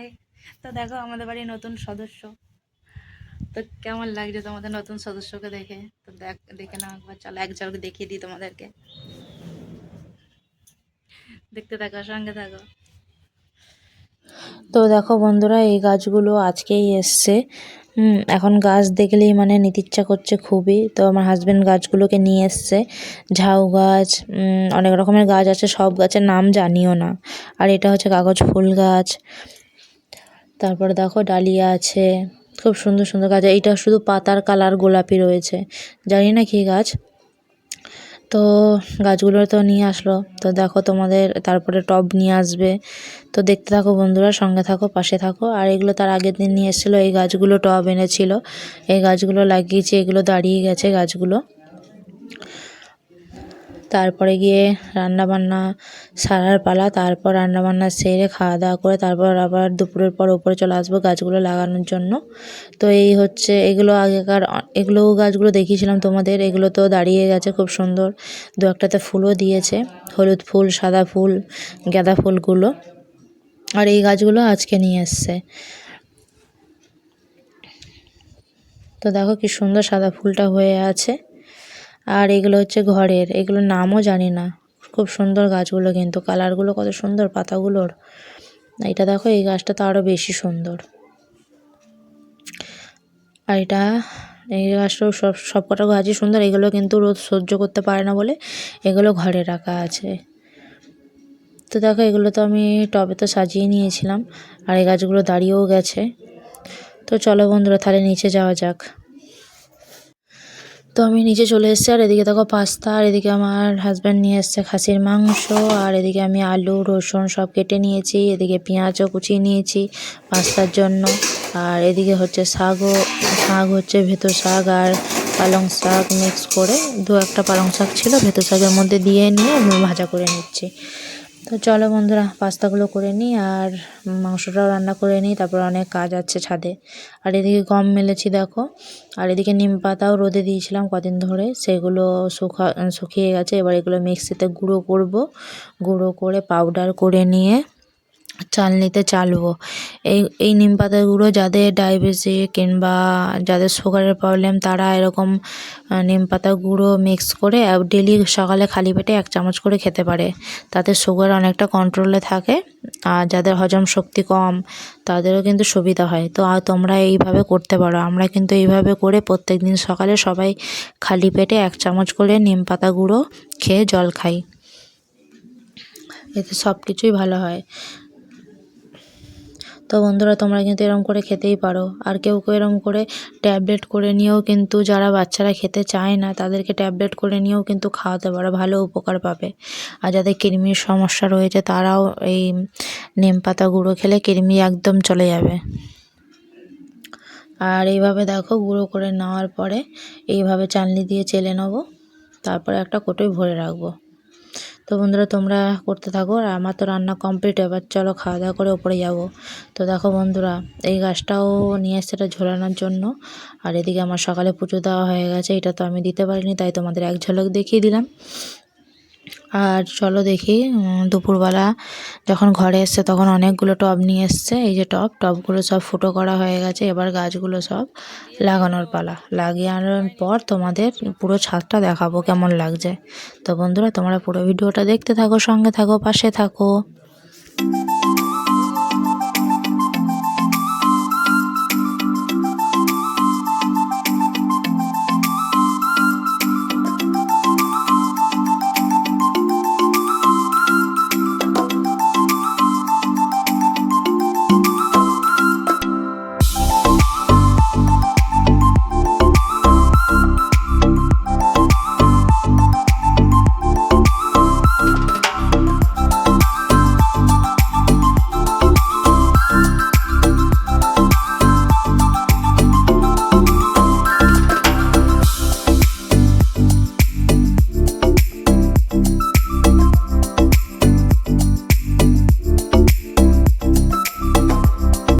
High তো দেখো, আমাদের বাড়ির নতুন সদস্য। তো কেমন লাগছে তোমাদের নতুন সদস্যকে দেখে? তো দেখ, দেখে নাও একবার। চলো, এক ঝলক দেখিয়ে দিই তোমাদেরকে। দেখতে থাকো, সঙ্গে থাকো। তো দেখো বন্ধুরা, এই গাছগুলো আজকেই এসছে। এখন গাছ দেখলেই মানে নিতে ইচ্ছা করছে খুবই। তো আমার হাজব্যান্ড গাছগুলোকে নিয়ে এসছে। ঝাউ গাছ অনেক রকমের গাছ আছে। সব গাছের নাম জানিও না। আর এটা হচ্ছে কাগজ ফুল গাছ। তারপরে দেখো ডালিয়া আছে, খুব সুন্দর সুন্দর গাছ এইটা শুধু পাতার কালার গোলাপি রয়েছে, জানি না কি গাছ। তো গাছগুলো তো নিয়ে আসলো, তো দেখো তোমাদের তারপরে টব নিয়ে আসবে। তো দেখতে থাকো বন্ধুরা, সঙ্গে থাকো, পাশে থাকো। আর এগুলো তার আগের দিন নিয়ে এসেছিল, এই গাছগুলো টব এনেছিল। এই গাছগুলো লাগিয়েছি, এগুলো দাঁড়িয়ে গেছে গাছগুলো। তারপরে গিয়ে রান্না বান্না সারার পালা, তারপর রান্না বান্না সেরে খাওয়া দাওয়া করে তারপর আবার দুপুরের পর উপরে চলে আসব গাছগুলো লাগানোর জন্য। তো এই হচ্ছে, এগুলো আগেকার, এগুলো গাছগুলো দেখিয়েছিলাম তোমাদের, এগুলো তো দাঁড়িয়ে গেছে খুব সুন্দর। দু একটাতে ফুলও দিয়েছে, হলুদ ফুল, সাদা ফুল, গাঁদা ফুলগুলো। আর এই গাছগুলো আজকে নিয়ে এসছে। তো দেখো কি সুন্দর সাদা ফুলটা হয়ে আছে। আর এগুলো হচ্ছে ঘরের, এগুলোর নামও জানি না। খুব সুন্দর গাছগুলো কিন্তু, কালারগুলো কত সুন্দর পাতাগুলোর। এটা দেখো, এই গাছটা তো আরও বেশি সুন্দর। আর এটা, এই গাছটাও সব সব কটা গাছই সুন্দর, এগুলো কিন্তু রোদ সহ্য করতে পারে না বলে এগুলো ঘরে রাখা আছে। তো দেখো, এগুলো তো আমি টবে তো সাজিয়ে নিয়েছিলাম, আর এই গাছগুলো দাঁড়িয়েও গেছে। তো চলো বন্ধুরা, তাহলে নিচে যাওয়া যাক। তো আমি নিচে চলে এসেছি, আর এদিকে দেখো পাস্তা, আর এদিকে আমার হাজব্যান্ড নিয়ে এসছে খাসির মাংস, আর এদিকে আমি আলু, রসুন সব কেটে নিয়েছি, এদিকে পেঁয়াজও কুচিয়ে নিয়েছি পাস্তার জন্য, আর এদিকে হচ্ছে শাকও শাক হচ্ছে ভেতর শাক আর পালং শাক মিক্স করে দু একটা পালং শাক ছিল, ভেতর শাকের মধ্যে দিয়ে নিয়ে ভাজা করে নিচ্ছি। তো চলো বন্ধুরা, পাস্তাগুলো করে নিই আর মাংসটাও রান্না করে নিই, তারপর অনেক কাজ আছে ছাদে। আর এদিকে গম মেলেছি দেখো, আর এদিকে নিম পাতাও রোদে দিয়েছিলাম কদিন ধরে, সেগুলো শুকা, শুকিয়ে গেছে, এবার এগুলো মিক্সিতে গুঁড়ো করব, গুঁড়ো করে পাউডার করে নিয়ে চালনিতে চালবো এই এই নিম পাতার গুঁড়ো যাদের ডায়াবেটিস কিংবা যাদের সুগারের প্রবলেম তারা এরকম নিম পাতা গুঁড়ো মিক্স করে ডেলি সকালে খালি পেটে এক চামচ করে খেতে পারে। তাতে সুগার অনেকটা কন্ট্রোলে থাকে, আর যাদের হজম শক্তি কম, তাদেরও কিন্তু সুবিধা হয়। তো তোমরা এইভাবে করতে পারো। আমরা কিন্তু এইভাবে করে প্রত্যেক দিন সকালে সবাই খালি পেটে এক চামচ করে নিম পাতা গুঁড়ো খেয়ে জল খাই। এতে সব কিছুই ভালো হয়। তো বন্ধুরা, তোমরা কিন্তু এরকম করে খেতেই পারো। আর কেউ কেউ এরকম করে ট্যাবলেট করে নিয়েও কিন্তু যারা বাচ্চারা খেতে চায় না, তাদেরকে ট্যাবলেট করে নিয়েও কিন্তু খাওয়াতে পারো, ভালো উপকার পাবে। আর যাদের কৃমির সমস্যা রয়েছে, তারাও এই নিম পাতা গুঁড়ো খেলে কৃমি একদম চলে যাবে। আর এইভাবে দেখো, গুঁড়ো করে নেওয়ার পরে এইভাবে চালনি দিয়ে চেলে নেব, তারপরে একটা কোটোয় ভরে রাখব। তো বন্ধুরা, তোমরা করতে থাকো আর আমার তো রান্না কমপ্লিট এবার চলো খাওয়া দাওয়া করে ওপরে যাব। তো দেখো বন্ধুরা, এই গাছটাও নিয়ে এসছে এটা ঝোলানোর জন্য। আর এদিকে আমার সকালে পুজো দেওয়া হয়ে গেছে, এটা তো আমি দিতে পারিনি, তাই তোমাদের এক ঝলক দেখিয়ে দিলাম। আর চলো দেখি দুপুরবেলা যখন ঘরে এসছে তখন অনেকগুলো টব নিয়ে এসছে। এই যে টব, টবগুলো সব ফুটো করা হয়ে গেছে, এবার গাছগুলো সব লাগানোর পালা। লাগিয়ে আনার পর তোমাদের পুরো ছাদটা দেখাবো কেমন লাগছে। তো বন্ধুরা, তোমরা পুরো ভিডিওটা দেখতে থাকো, সঙ্গে থাকো, পাশে থাকো।